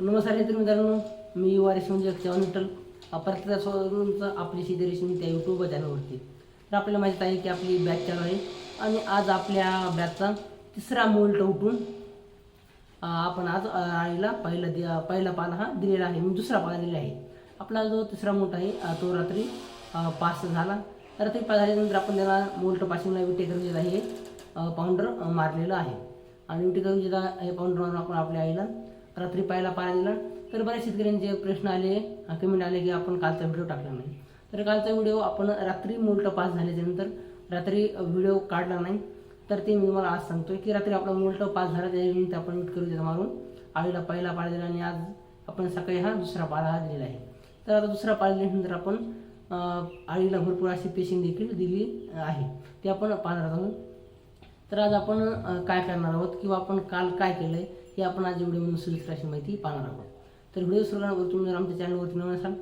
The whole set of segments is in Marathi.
नमस्कार मित्र मित्रांनो मी वारीस म्हणजे चव्हाण विठ्ठल. परत आपली शेती रेशीम त्या यूट्यूब चॅनलवरती तर आपल्याला माहीत आहे की आपली बॅच चालू आहे. आणि आज आपल्या बॅचचा तिसरा मोल्ट उठून आपण आज आईला पहिला दि पहिला पाला हा दिलेला आहे. मी दुसरा पाला दिलेला आहे. आपला जो तिसरा मोल्ट आहे तो रात्री पास झाला. रात्री पास झाल्यानंतर आपण त्याला मोल्ट पासिंगला विटे करून पाऊंडर मारलेलं आहे. आणि विटेकर करून हे पाऊंडर मारून आपण आपल्या आईला रात्री पाहायला पाला दिला तर बऱ्याच शेतकऱ्यांचे प्रश्न आले कमेंट आले की आपण कालचा व्हिडिओ टाकला नाही. तर कालचा व्हिडिओ आपण रात्री मोल्ट पास झाल्याच्यानंतर रात्री व्हिडिओ काढला नाही. तर ते मी तुम्हाला आज सांगतोय की रात्री आपला मोल्ट पास झाला त्याच्यानंतर आपण मीठ करू देतो मारून आईला पहिला पाळा दिला आणि आज आपण सकाळी हा दुसरा पाळा हा दिलेला आहे. तर आता दुसरा पाळा दिल्यानंतर आपण आळीला आईला भरपूर अशी पेशिंग देखील दिली आहे. ते आपण पाहणार आहोत. तर आज आपण काय करणार आहोत किंवा आपण काल काय केलं आहे हे आपण आज व्हिडिओमधून सविस्तर अशी माहिती पाहणार आहोत. तर व्हिडिओ सुरू करण्यावर तुम्ही जर आमच्या चॅनलवरती नवीन असाल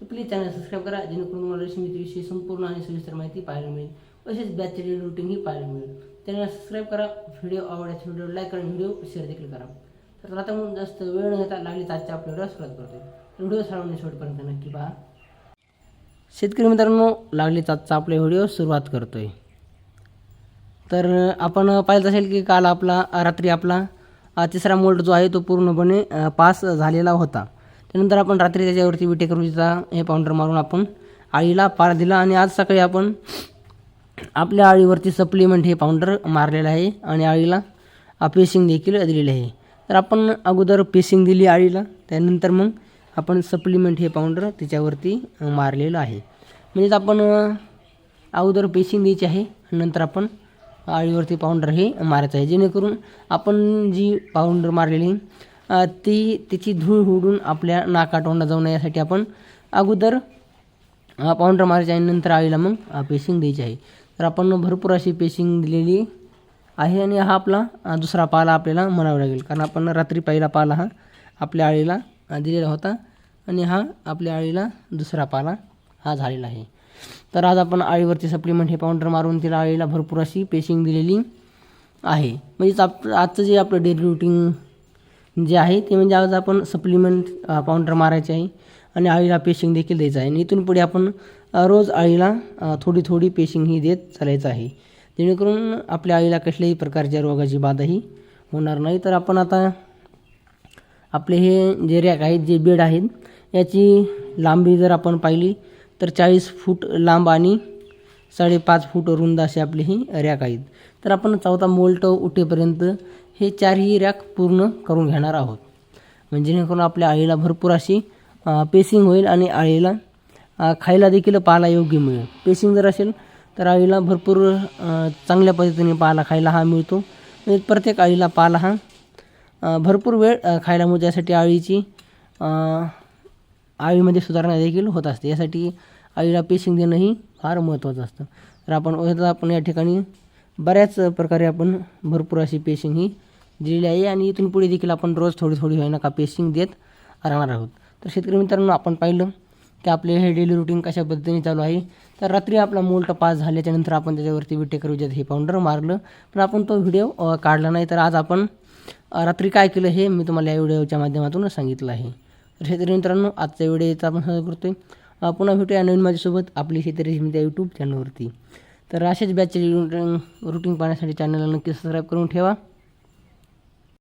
तर प्लीज चॅनल सबस्क्राईब करा जेणेकरून तुम्हाला रेशमीविषयी संपूर्ण आणि सविस्तर माहिती पाहायला मिळेल. तसेच बॅचचे डेली रुटीनही पाहायला मिळेल. चॅनल सबस्क्राईब करा व्हिडिओ आवडल्याचे व्हिडिओ लाईक करा व्हिडिओ शेअर देखील करा. तर आता म्हणून जास्त वेळ न घेता लागली आजच्या आपल्या व्हिडिओ सुरुवात करतो व्हिडिओ सर्वांनी शेवटपर्यंत नक्की पहा. शेतकरी मित्रांनो लागली आजचा आपला व्हिडिओ सुरुवात करतोय. तर आपण पाहिलं असेल की काल आपला रात्री आपला तिसरा मोल्ड जो आहे तो पूर्णपणे पास झालेला होता. त्यानंतर आपण रात्री त्याच्यावरती विटे हे पाऊंडर मारून आपण आळीला पार दिला आणि आज सकाळी आपण आपल्या आळीवरती सप्लिमेंट हे पाऊंडर मारलेलं आहे आणि आळीला पेशिंग देखील दिलेली आहे. तर आपण अगोदर पेशिंग दिली आळीला त्यानंतर मग आपण सप्लिमेंट हे पाऊंडर तिच्यावरती मारलेलं आहे. म्हणजेच आपण अगोदर पेशिंग द्यायची आहे नंतर आपण आळीवरती पाऊंडर हे मारायचं आहे. जेणेकरून आपण जी पाऊंडर मारलेली ती तिची धूळ उडून आपल्या नाकाटोंडा जाऊ नये यासाठी आपण अगोदर पाऊंडर मारायचे आहे नंतर आळीला मग पेशिंग द्यायची आहे. तर आपण भरपूर अशी पेशिंग दिलेली आहे आणि हा आपला दुसरा पाला आपल्याला म्हणावा लागेल. कारण आपण रात्री पहिला पाला हा आपल्या आळीला दिलेला होता आणि हा आपल्या आळीला दुसरा पाला हा झालेला आहे. तर आज आपण आळीवरती सप्लिमेंट हे पाऊंडर मारून तिला आळीला भरपूर अशी पेशिंग दिलेली आहे. म्हणजेच आप आजचं जे आपलं डेली रुटीन जे आहे ते म्हणजे आज आपण सप्लिमेंट पावडर मारायचे आहे आणि आळीला पेशिंग देखील द्यायचं आहे. आणि इथून पुढे आपण रोज आळीला थोडी थोडी पेशिंग ही देत चालायचं आहे. जेणेकरून आपल्या आळीला कसल्याही प्रकारच्या रोगाची बाधाही होणार नाही. तर आपण आता आपले हे जे रॅक आहेत जे बेड आहेत याची लांबी जर आपण पाहिली तर चाळीस फूट लांब आणि साडेपाच फूट रुंद असे आपले ही रॅक आहेत. तर आपण चौथा मोल्ट उठेपर्यंत हे चारही रॅक पूर्ण करून घेणार आहोत. म्हणजे जेणेकरून आपल्या आळीला भरपूर अशी पेसिंग होईल आणि आळीला खायला देखील पाला योग्य मिळेल. पेसिंग जर असेल तर आळीला भरपूर चांगल्या पद्धतीने पाला खायला हा मिळतो. म्हणजे प्रत्येक आळीला पाला हा भरपूर वेळ खायला मिळतो. यासाठी आळीची आळीमध्ये सुधारणा देखील होत असते. यासाठी आळीला पेशिंग देणंही फार महत्त्वाचं असतं. तर आपण आपण या ठिकाणी बऱ्याच प्रकारे आपण भरपूर अशी पेशिंग ही दिलेली आहे आणि इथून पुढे देखील आपण रोज थोडी थोडी होईना का पेशिंग देत राहणार आहोत. तर शेतकरी मित्रांनो आपण पाहिलं की आपले हे डेली रुटीन कशा पद्धतीने चालू आहे. तर रात्री आपला मोल्ट पास झाल्याच्यानंतर आपण त्याच्यावरती विटेकर करूच्यात हे पाऊंडर मारलं. पण आपण तो व्हिडिओ काढला नाही. तर आज आपण रात्री काय केलं हे मी तुम्हाला या व्हिडिओच्या माध्यमातून सांगितलं आहे. तर शेतकरी मित्रांनो आजच्या व्हिडिओचा आपण सहज करतोय. पुन्हा भेटूया नवीन माझ्यासोबत आपली शेतकरी त्या यूट्यूब चॅनलवरती तर अशाच बॅचचे रुटीन रुटीन पाहण्यासाठी चॅनलला नक्की सबस्क्राईब करून ठेवा.